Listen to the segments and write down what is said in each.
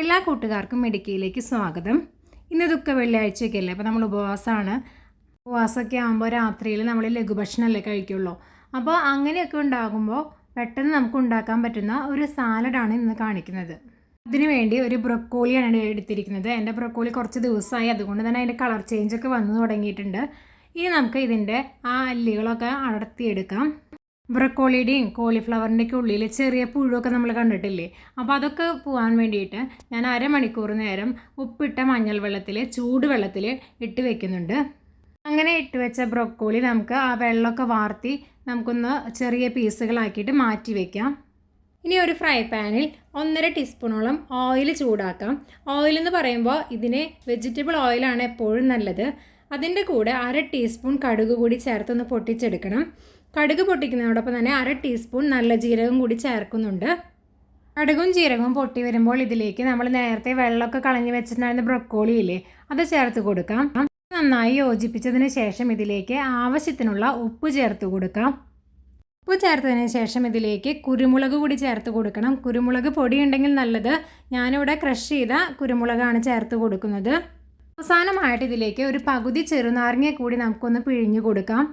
എല്ലാ കൂട്ടുകാർക്കും മെഡിക്കയിലേക്ക് സ്വാഗതം. ഇന്ന് ദുഃഖ വെള്ളിയാഴ്ചയൊക്കെയല്ലേ? അപ്പോൾ നമ്മൾ ഉപവാസമാണ്. ഉപവാസമൊക്കെ ആകുമ്പോൾ രാത്രിയിൽ നമ്മൾ ലഘുഭക്ഷണമല്ലേ കഴിക്കുള്ളൂ. അപ്പോൾ അങ്ങനെയൊക്കെ ഉണ്ടാകുമ്പോൾ പെട്ടെന്ന് നമുക്ക് ഉണ്ടാക്കാൻ പറ്റുന്ന ഒരു സാലഡാണ് ഇന്ന് കാണിക്കുന്നത്. അതിനു വേണ്ടി ഒരു ബ്രൊക്കോളിയാണ് എടുത്തിരിക്കുന്നത്. എന്റെ ബ്രൊക്കോളി കുറച്ച് ദിവസമായി. അതുകൊണ്ട് തന്നെ അതിന്റെ കളർ ചേഞ്ചൊക്കെ വന്നു തുടങ്ങിയിട്ടുണ്ട്. ഇനി നമുക്ക് ഇതിന്റെ ആ അല്ലികളൊക്കെ അടർത്തിയെടുക്കാം. ബ്രക്കോളിയുടെയും കോളിഫ്ലവറിന്റെയൊക്കെ ഉള്ളിൽ ചെറിയ പുഴുവൊക്കെ നമ്മൾ കണ്ടിട്ടില്ലേ? അപ്പോൾ അതൊക്കെ പോകാൻ വേണ്ടിയിട്ട് ഞാൻ അരമണിക്കൂർ നേരം ഉപ്പിട്ട മഞ്ഞൾ വെള്ളത്തിൽ ചൂടുവെള്ളത്തിൽ ഇട്ട് വെക്കുന്നുണ്ട്. അങ്ങനെ ഇട്ട് വെച്ച ബ്രൊക്കോളി നമുക്ക് ആ വെള്ളമൊക്കെ വാർത്തി നമുക്കൊന്ന് ചെറിയ പീസുകളാക്കിയിട്ട് മാറ്റി വയ്ക്കാം ഇനി ഒരു ഫ്രൈ പാനിൽ ഒന്നര ടീസ്പൂണോളം ഓയിൽ ചൂടാക്കാം. ഓയിൽ എന്ന് പറയുമ്പോൾ ഇതിന് വെജിറ്റബിൾ ഓയിലാണ് എപ്പോഴും നല്ലത്. അതിന്റെ കൂടെ അര ടീസ്പൂൺ കടുക് കൂടി ചേർത്തൊന്ന് പൊട്ടിച്ചെടുക്കണം. കടുക് പൊട്ടിക്കുന്നതോടൊപ്പം തന്നെ അര ടീസ്പൂൺ നല്ല ജീരകം കൂടി ചേർക്കുന്നുണ്ട്. കടുകും ജീരകവും പൊട്ടി വരുമ്പോൾ ഇതിലേക്ക് നമ്മൾ നേരത്തെ വെള്ളമൊക്കെ കളഞ്ഞു വെച്ചിട്ടുണ്ടായിരുന്ന ബ്രൊക്കോളി ഇല്ലേ അത് ചേർത്ത് കൊടുക്കാം. നന്നായി യോജിപ്പിച്ചതിന് ശേഷം ഇതിലേക്ക് ആവശ്യത്തിനുള്ള ഉപ്പ് ചേർത്ത് കൊടുക്കാം. ഉപ്പ് ചേർത്തതിന് ശേഷം ഇതിലേക്ക് കുരുമുളക് കൂടി ചേർത്ത് കൊടുക്കണം. കുരുമുളക് പൊടി ഉണ്ടെങ്കിൽ നല്ലത്. ഞാനിവിടെ ക്രഷ് ചെയ്ത കുരുമുളകാണ് ചേർത്ത് കൊടുക്കുന്നത്. അവസാനമായിട്ട് ഇതിലേക്ക് ഒരു പകുതി ചെറുനാരങ്ങ കൂടി നമുക്കൊന്ന് പിഴിഞ്ഞു കൊടുക്കാം.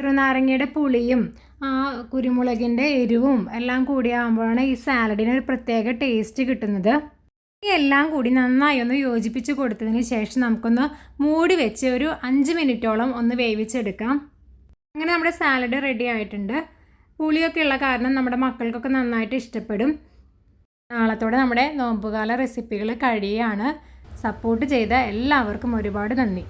ചെറുനാരങ്ങയുടെ പുളിയും ആ കുരുമുളകിന്റെ എരിവും എല്ലാം കൂടി ആകുമ്പോഴാണ് ഈ സാലഡിന് ഒരു പ്രത്യേക ടേസ്റ്റ് കിട്ടുന്നത്. എല്ലാം കൂടി നന്നായി ഒന്ന് യോജിപ്പിച്ച് കൊടുത്തതിന് ശേഷം നമുക്കൊന്ന് മൂടി വെച്ച് ഒരു അഞ്ച് മിനിറ്റോളം ഒന്ന് വേവിച്ചെടുക്കാം. അങ്ങനെ നമ്മുടെ സാലഡ് റെഡി ആയിട്ടുണ്ട്. പുളിയൊക്കെ ഉള്ള കാരണം നമ്മുടെ മക്കൾക്കൊക്കെ നന്നായിട്ട് ഇഷ്ടപ്പെടും. നാളത്തോടെ നമ്മുടെ നോമ്പുകാല റെസിപ്പികൾ കഴിയാണ്. സപ്പോർട്ട് ചെയ്ത എല്ലാവർക്കും ഒരുപാട് നന്ദി.